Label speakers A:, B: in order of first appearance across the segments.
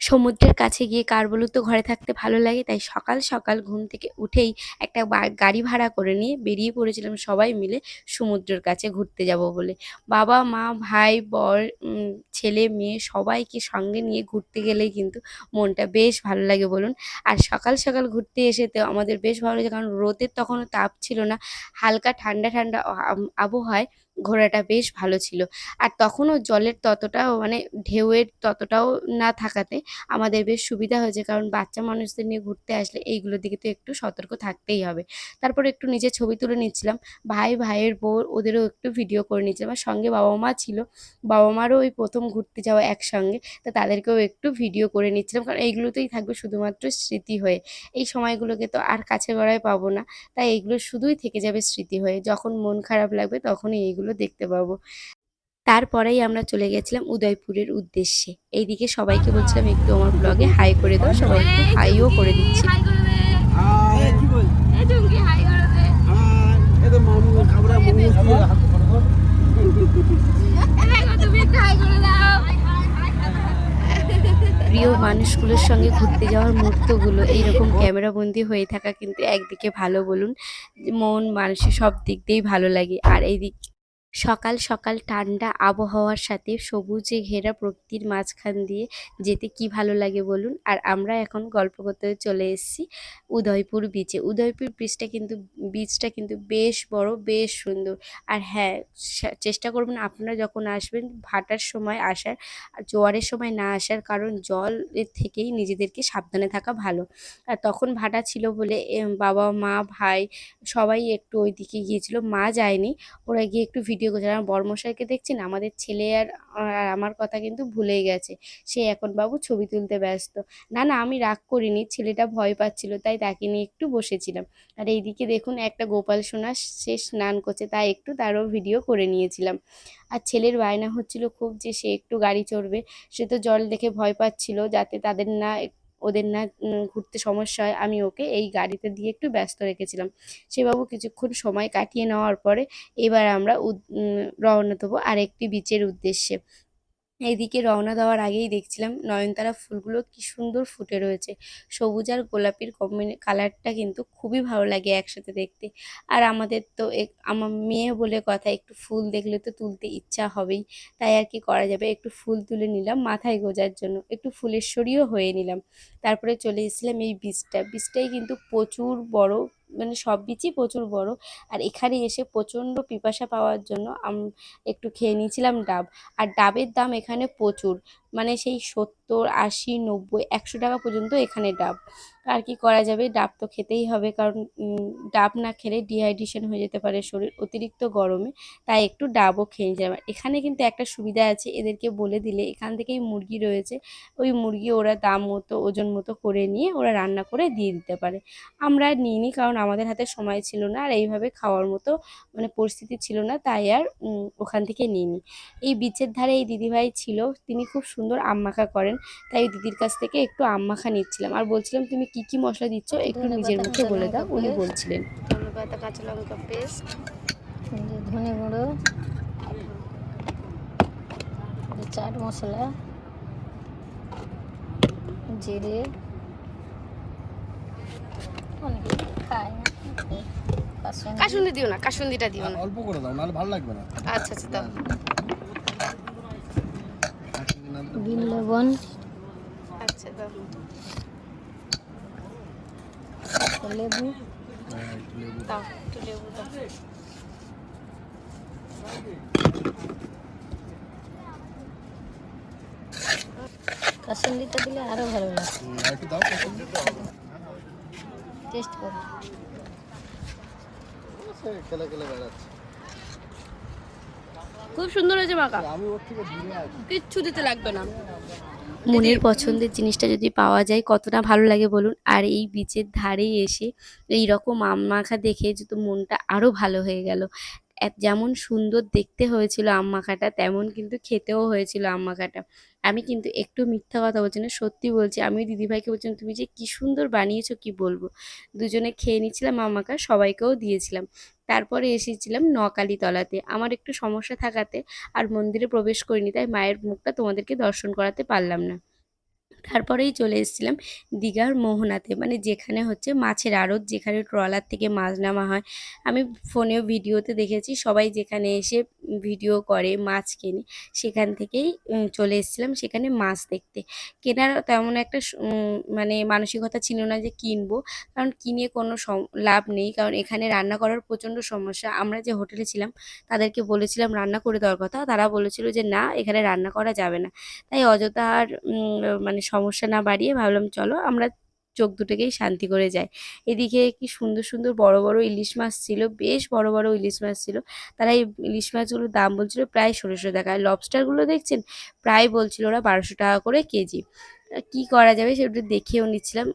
A: সমুদ্রের
B: কাছে গিয়ে কার বলুন তো ঘরে থাকতে ভালো লাগে, তাই সকাল সকাল ঘুম থেকে উঠেই একটা গাড়ি ভাড়া করে নিয়ে বেরিয়ে পড়েছিলাম সবাই মিলে সমুদ্রের কাছে ঘুরতে যাব বলে। বাবা, মা, ভাই, বর ছেলে, মেয়ে সবাইকে সঙ্গে নিয়ে ঘুরতে গেলেই কিন্তু মনটা বেশ ভালো লাগে বলুন। আর সকাল সকাল ঘুরতে এসে তো আমাদের বেশ ভালো লাগে, কারণ রোদের তখনও তাপ ছিল না, হালকা ঠান্ডা ঠান্ডা আবহাওয়ায় ঘোরাটা বেশ ভালো ছিল। আর তখনও জলের ততটাও মানে ঢেউয়ের ততটাও না থাকাতে আমাদের বেশ সুবিধা হয়েছে। কারণ বাচ্চা মানুষদের নিয়ে ঘুরতে আসলে এইগুলোর দিকে তো একটু সতর্ক থাকতেই হবে। তারপর একটু নিজে ছবি তুলে নিচ্ছিলাম। ভাই, ভাইয়ের বউ, ওদেরও একটু ভিডিও করে নিচ্ছিলাম। আর সঙ্গে বাবা মা ছিল। বাবা মারও ওই প্রথম ঘুরতে যাওয়া একসঙ্গে। তা তাদেরকেও একটু ভিডিও করে নিচ্ছিলাম। কারণ এইগুলোতেই থাকবে শুধুমাত্র স্মৃতি হয়ে। এই সময়গুলোকে তো আর কাছে গড়ায় পাবো না। তাই এইগুলো শুধুই থেকে যাবে স্মৃতি হয়ে। যখন মন খারাপ লাগবে তখনই এইগুলো দেখতে পাবো। তারপরেই আমরা চলে গেছিলাম উদয়পুরের উদ্দেশ্যে। এইদিকে সবাইকে বলছিলাম একটু আমার ব্লগে হাই করে দাও সবাই একটু হাইও করে দিচ্ছে।
A: হাই করে দে
C: হাই কি বল?
A: এই চুমকি হাই করে দে
C: হাই এ তো মামু কাবরা মামু
A: এই দেখো তুমি একটু হাই করে দাও।
B: প্রিয় মানুষগুলোর সঙ্গে ঘুরতে যাওয়ার মুহূর্তগুলো এইরকম ক্যামেরাবন্দি হয়ে থাকা কিন্তু একদিকে ভালো বলুন মন মানুষের সব দিক দিয়েই ভালো লাগে। আর এই দিক সকাল সকাল ঠান্ডা আবহাওয়ার সাথে সবুজে ঘেরা প্রকৃতির মাঝখান দিয়ে যেতে কি ভালো লাগে বলুন? আর আমরা এখন গল্প করতে চলে এসেছি উদয়পুর বিচে উদয়পুর বিচটা কিন্তু বিচটা কিন্তু বেশ বড়, বেশ সুন্দর। আর হ্যাঁ চেষ্টা করবেন আপনারা যখন আসবেন ভাটার সময় আসার, আর জোয়ারের সময় না আসার কারণ জল এর থেকেই নিজেদেরকে সাবধানে থাকা ভালো। আর তখন ভাটা ছিল বলে বাবা, মা, ভাই সবাই একটু ওইদিকে গিয়েছিল, মা যায়নি। ওরা গিয়ে একটু করছে আর আমার বড়মশাইকে দেখছেন, আমাদের ছেলে আর আর আমার কথা কিন্তু ভুলেই গেছে। সে এখন বাবু ছবি তুলতে ব্যস্ত। না না, আমি রাগ করিনি, ছেলেটা ভয় পাচ্ছিল, তাই তাকে নিয়ে একটু বসেছিলাম। আর এইদিকে দেখুন, একটা গোপাল সোনা সে স্নান করছে, তাই একটু তারও ভিডিও করে নিয়েছিলাম। আর ছেলের বায়না হচ্ছিল খুব যে সে একটু গাড়ি চড়বে, সে তো জল দেখে ভয় পাচ্ছিল, যাতে তাদের না ওদের না ঘুরতে সমস্যা হয়, আমি ওকে এই গাড়িতে দিয়ে একটু ব্যস্ত রেখেছিলাম। সেবাবু কিছুক্ষণ সময় কাটিয়ে নেওয়ার পরে এবার আমরা রওনা দেবো আরেকটি বিচের উদ্দেশ্যে। এইদিকে রওনা দেওয়ার আগেই দেখছিলাম নয়নতারা ফুলগুলো কি সুন্দর ফুটে রয়েছে। সবুজ আর গোলাপির কম্বিনে, কালারটা কিন্তু খুবই ভালো লাগে একসাথে দেখতে। আর আমাদের তো এক- আমার মেয়ে বলে কথা, একটু ফুল দেখলে তো তুলতে ইচ্ছা হবেই। তাই আর কি করা যাবে? একটু ফুল তুলে নিলাম মাথায় গোজার জন্য। একটু ফুলেশ্বরীও হয়ে নিলাম। তারপরে চলে এসেছিলাম এই বীজটা বীজটাই কিন্তু প্রচুর বড় মানে সব বীজই প্রচুর বড়। আর এখানে এসে প্রচণ্ড পিপাসা পাওয়ার জন্য আম, একটু খেয়ে নিয়েছিলাম ডাব। আর ডাবের দাম এখানে প্রচুর। মানে সেই সত্তর, আশি, নব্বই, একশো টাকা পর্যন্ত এখানে ডাব। আর কি করা যাবে? ডাব তো খেতেই হবে, কারণ ডাব না খেলে ডিহাইড্রেশন হয়ে যেতে পারে শরীর অতিরিক্ত গরমে। তাই একটু ডাবও খেয়ে নিয়েছিলাম আর এখানে কিন্তু একটা সুবিধা আছে, এদেরকে বলে দিলে। এখান থেকেই মুরগি রয়েছে। ওই মুরগি ওরা দাম মতো, ওজন মতো করে নিয়ে ওরা রান্না করে দিয়ে দিতে পারে। আমরা নিইনি, কারণ আমাদের হাতে সময় ছিল না। আর এইভাবে খাওয়ার মতো মানে পরিস্থিতি ছিল না। তাই আর ওখান থেকে নিইনি। এই বিচের ধারে এই দিদিভাই ছিল। তিনি খুব সুন্দর আম মাখা করেন। তাই দিদির কাছ থেকে একটু আম মাখা নিচ্ছিলাম। আর বলছিলাম তুমি কি কি মশলা দিচ্ছ? একটু নিজের মুখে বলে দাও উনি বলছিলেন।
A: ধনে পাতা কাঁচা লঙ্কা পেস্ট
D: ধনে গুঁড়ো। চাট মশলা। জিরে। কাসুন্দি
A: দিও না কাসুন্দিটা দিও না।
C: অল্প করে দাও নাহলে ভালো লাগবে না।
A: আচ্ছা আচ্ছা দাও।
D: বিন। লবণ
A: আচ্ছা
D: লেবু।
A: দাও একটু লেবু দাও।
D: কাসুন্দিটা দিলে আরও ভালো লাগে। টেস্ট করে।
C: খেলে খেলে বেড়াচ্ছে।
A: খুব সুন্দর হয়েছে মাখা।
C: আমি ওর থেকে দূরে আছি।
A: কিচ্ছু দিতে লাগবে না।
B: মনের পছন্দের জিনিসটা যদি পাওয়া যায় কতটা ভালো লাগে বলুন? আর এই বিচের ধারে এসে এই রকম আম মাখা দেখে যদি মনটা আরও ভালো হয়ে গেল। যেমন সুন্দর দেখতে হয়েছিল আম মাখাটা তেমন কিন্তু খেতেও হয়েছিল আম মাখাটা আমি কিন্তু একটু মিথ্যা কথা বলছি না, সত্যি বলছি আমি দিদিভাইকে বলছিলাম, তুমি যে কি সুন্দর বানিয়েছো কি বলব? দুজনে খেয়ে নিচ্ছিলাম আম মাখা সবাইকেও দিয়েছিলাম। তারপরে এসেছিলাম নকালি তলাতে আমার একটু সমস্যা থাকাতে আর মন্দিরে প্রবেশ করিনি, তাই মায়ের মুখটা তোমাদেরকে দর্শন করাতে পারলাম না। তারপরেই চলে এসেছিলাম দীঘার মোহনাতে। মানে যেখানে হচ্ছে মাছের আড়ত, যেখানে ট্রলার থেকে মাছ নামা হয়। আমি ফোনেও ভিডিওতে দেখেছি সবাই যেখানে এসে ভিডিও করে মাছ কেনে। সেখান থেকেই চলে এসেছিলাম সেখানে মাছ দেখতে। কেনার তেমন একটা মানে মানসিকতা ছিল না যে কিনবো। কারণ কিনে কোনো লাভ নেই। কারণ এখানে রান্না করার প্রচণ্ড সমস্যা। আমরা যে হোটেলে ছিলাম, তাদেরকে বলেছিলাম রান্না করে দেওয়ার কথা। তারা বলেছিল যে, না, এখানে রান্না করা যাবে না। তাই অযথা আর মানে সমস্যা না বাড়িয়ে ভাবলাম, চলো, আমরা চোখ দুটোকেই শান্তি করে যায়। এদিকে কি সুন্দর সুন্দর বড় বড় ইলিশ মাছ ছিল, বেশ বড় বড় ইলিশ মাছ ছিল। তারা এই ইলিশ মাছগুলোর দাম বলছিল প্রায় ষোলোশো টাকা। লবস্টারগুলো দেখছেন? প্রায় বলছিল ওরা বারোশো টাকা করে কেজি। কি করা যাবে সেগুলো দেখেও নিচ্ছিলাম।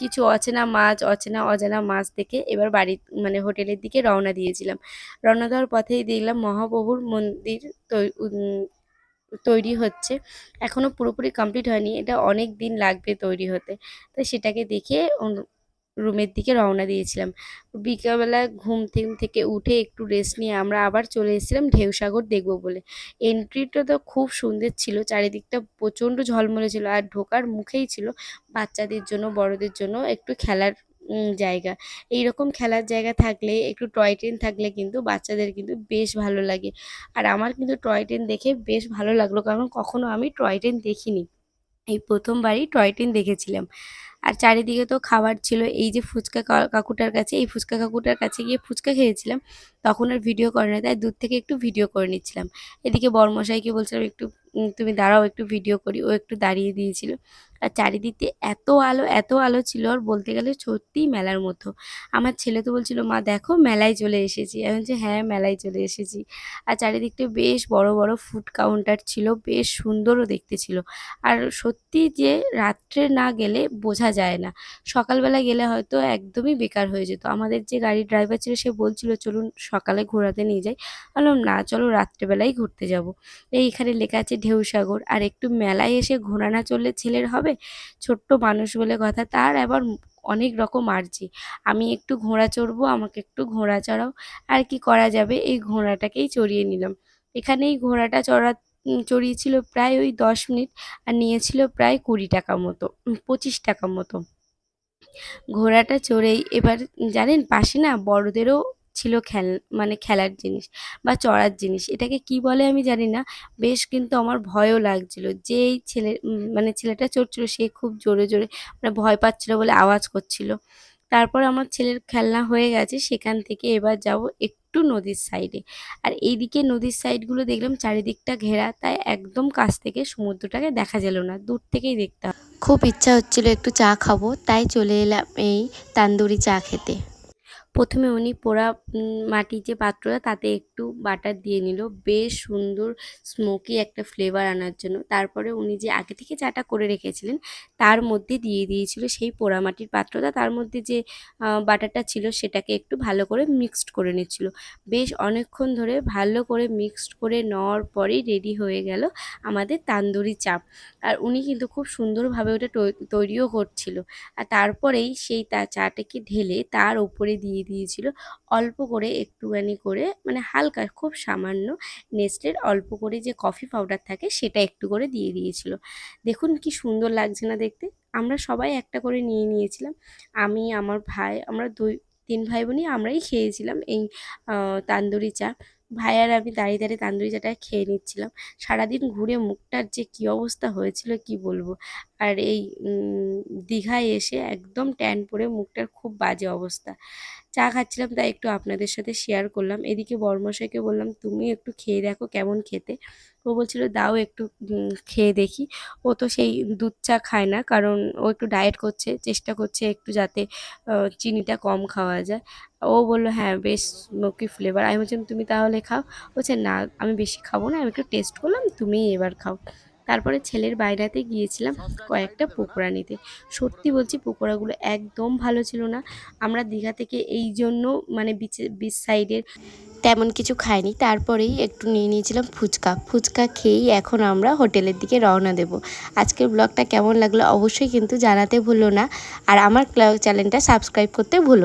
B: কিছু অচেনা মাছ, অচেনা অজানা মাছ দেখে এবার বাড়ি মানে হোটেলের দিকে রওনা দিয়েছিলাম। রওনা দেওয়ার পথেই দেখলাম মহাপ্রভুর মন্দির তৈরি হচ্ছে। এখনও পুরোপুরি কমপ্লিট হয়নি, এটা অনেক দিন লাগবে তৈরি হতে। তো সেটাকে দেখে রুমের দিকে রওনা দিয়েছিলাম। বিকেলবেলা ঘুম থেকে উঠে একটু রেস্ট নিয়ে আমরা আবার চলে এসেছিলাম ঢেউসাগর দেখব বলে। এন্ট্রিটা তো খুব সুন্দর ছিল, চারিদিকটা প্রচণ্ড ঝলমলে ছিল আর ঢোকার মুখেই ছিল বাচ্চাদের জন্য, বড়দের জন্য একটু খেলার জায়গা। এই রকম খেলার জায়গা থাকলে, একটু টয় ট্রেন থাকলে কিন্তু বাচ্চাদের কিন্তু বেশ ভালো লাগে। আর আমার কিন্তু টয় ট্রেন দেখে বেশ ভালো লাগল, কারণ কখনো আমি টয় ট্রেন দেখিনি। এই প্রথমবারই টয় ট্রেন দেখেছিলাম। আর চারিদিকে তো খাবার ছিল, এই যে ফুচকা কাকুটার কাছে, এই ফুচকা কাকুটার কাছে গিয়ে ফুচকা খেয়েছিলাম। তখন আর ভিডিও করে না তাই দূর থেকে একটু ভিডিও করে নিচ্ছিলাম। এদিকে বর্মশাইকে বলছিলাম, একটু, তুমি দাঁড়াও, একটু ভিডিও করি। ও একটু দাঁড়িয়ে দিয়েছিল। আর চারিদিকে এত আলো এত আলো ছিল আর বলতে গেলে সত্যিই মেলার মতো। আমার ছেলে তো বলছিল, মা, দেখো মেলায় চলে এসেছি। আমি বলছি হ্যাঁ মেলায় চলে এসেছি। আর চারিদিকটা বেশ বড় বড় ফুড কাউন্টার ছিল, বেশ সুন্দরও দেখতে ছিল। আর সত্যি যে রাত্রে না গেলে বোঝা যায় না। সকালবেলা গেলে হয়তো একদমই বেকার হয়ে যেত। আমাদের যে গাড়ির ড্রাইভার ছিল, সে বলছিল, চলুন সকালে ঘোরাতে নিয়ে যাই। বললাম, না, চলো রাত্রেবেলাই ঘুরতে যাব। এই এখানে লেখা আছে ঢেউসাগর। আর একটু মেলায় এসে ঘোরা না চললে ছেলের হবে ছোট্ট মানুষ বলে কথা। তার আবার অনেক রকম আর্জি। আমি একটু ঘোড়া চড়বো, আমাকে একটু ঘোড়া চড়াও। আর কি করা যাবে? এই ঘোড়াটাকেই চড়িয়ে নিলাম। এখানে এই ঘোড়াটা চড়া চড়িয়েছিল প্রায় ওই দশ মিনিট আর নিয়েছিল প্রায় কুড়ি টাকা মতো পঁচিশ টাকা মতো। ঘোড়াটা চড়েই এবার, জানেন, পাশে না বড়দেরও ছিল খেল মানে খেলার জিনিস বা চড়ার জিনিস। এটাকে কি বলে আমি জানি না। বেশ কিন্তু আমার ভয়ও লাগছিল। যে ছেলে মানে ছেলেটা চড়ছিল সে খুব জোরে জোরে মানে ভয় পাচ্ছিল বলে আওয়াজ করছিল। তারপর আমার ছেলের খেলনা হয়ে গেছে, সেখান থেকে এবার যাব একটু নদীর সাইডে আর এইদিকে নদীর সাইডগুলো দেখলাম চারিদিকটা ঘেরা, তাই একদম কাছ থেকে সমুদ্রটাকে দেখা গেল না, দূর থেকেই দেখতে হবে খুব ইচ্ছা হচ্ছিল একটু চা খাব, তাই চলে এলাম এই তান্দুরি চা খেতে। প্রথমে উনি পোড়া মাটির যে পাত্রটা, তাতে একটু বাটার দিয়ে নিল। বেশ সুন্দর স্মোকি একটা ফ্লেভার আনার জন্য। তারপরে উনি যে আগে থেকে চাটা করে রেখেছিলেন, তার মধ্যে দিয়ে দিয়েছিল সেই পোড়া মাটির পাত্রটা। তার মধ্যে যে বাটারটা ছিল, সেটাকে একটু ভালো করে মিক্সড করে নিচ্ছিল। বেশ অনেকক্ষণ ধরে ভালো করে মিক্সড করে নেওয়ার পরেই রেডি হয়ে গেল আমাদের তান্দুরি চাপ। আর উনি কিন্তু খুব সুন্দরভাবে ওটা তৈরিও করছিল। আর তারপরেই সেই তা, চাটাকে ঢেলে তার ওপরে দিয়ে দিয়েছিল। অল্প করে একটুখানি করে মানে হালকা, খুব সামান্য নেস্টের অল্প করে যে কফি পাউডার থাকে সেটা একটু করে দিয়ে দিয়েছিল। দেখুন কি সুন্দর লাগছে না দেখতে। আমরা সবাই একটা করে নিয়ে নিয়েছিলাম। আমি, আমার ভাই, আমরা দুই, তিন ভাই বোনই আমরাই খেয়েছিলাম এই তান্দুরি চা। ভাই আর আমি দাঁড়িয়ে দাঁড়িয়ে তান্দুরি চাটা খেয়ে নিচ্ছিলাম। সারাদিন ঘুরে মুখটার যে কী অবস্থা হয়েছিল কি বলব? আর এই দীঘায় এসে একদম ট্যান পরে মুখটার খুব বাজে অবস্থা। চা খাচ্ছিলাম, তাই একটু আপনাদের সাথে শেয়ার করলাম। এদিকে বর্মশাইকে বললাম, তুমি একটু খেয়ে দেখো কেমন খেতে। ও বলছিল, দাও একটু খেয়ে দেখি। ও তো সেই দুধ চা খায় না, কারণ ও একটু ডায়েট করছে, চেষ্টা করছে একটু যাতে চিনিটা কম খাওয়া যায়। ও বলল হ্যাঁ বেশ স্মোকি ফ্লেভার আমি বলছিলাম, তুমি তাহলে খাও। বলছে, না, আমি বেশি খাব না, আমি একটু টেস্ট করলাম, তুমিই এবার খাও। তারপরে ছেলের বাইরাতে গিয়েছিলাম কয়েকটা পকোড়া নিতে। সত্যি বলছি, পকোড়াগুলো একদম ভালো ছিল না। আমরা দীঘা থেকে এই জন্য মানে বিচে সাইডের তেমন কিছু খাইনি। তারপরেই একটু নিয়ে নিয়েছিলাম ফুচকা। ফুচকা খেয়েই এখন আমরা হোটেলের দিকে রওনা দেব। আজকের ব্লগটা কেমন লাগল অবশ্যই কিন্তু জানাতে ভুলো না। আর আমার চ্যানেলটা সাবস্ক্রাইব করতে ভুলো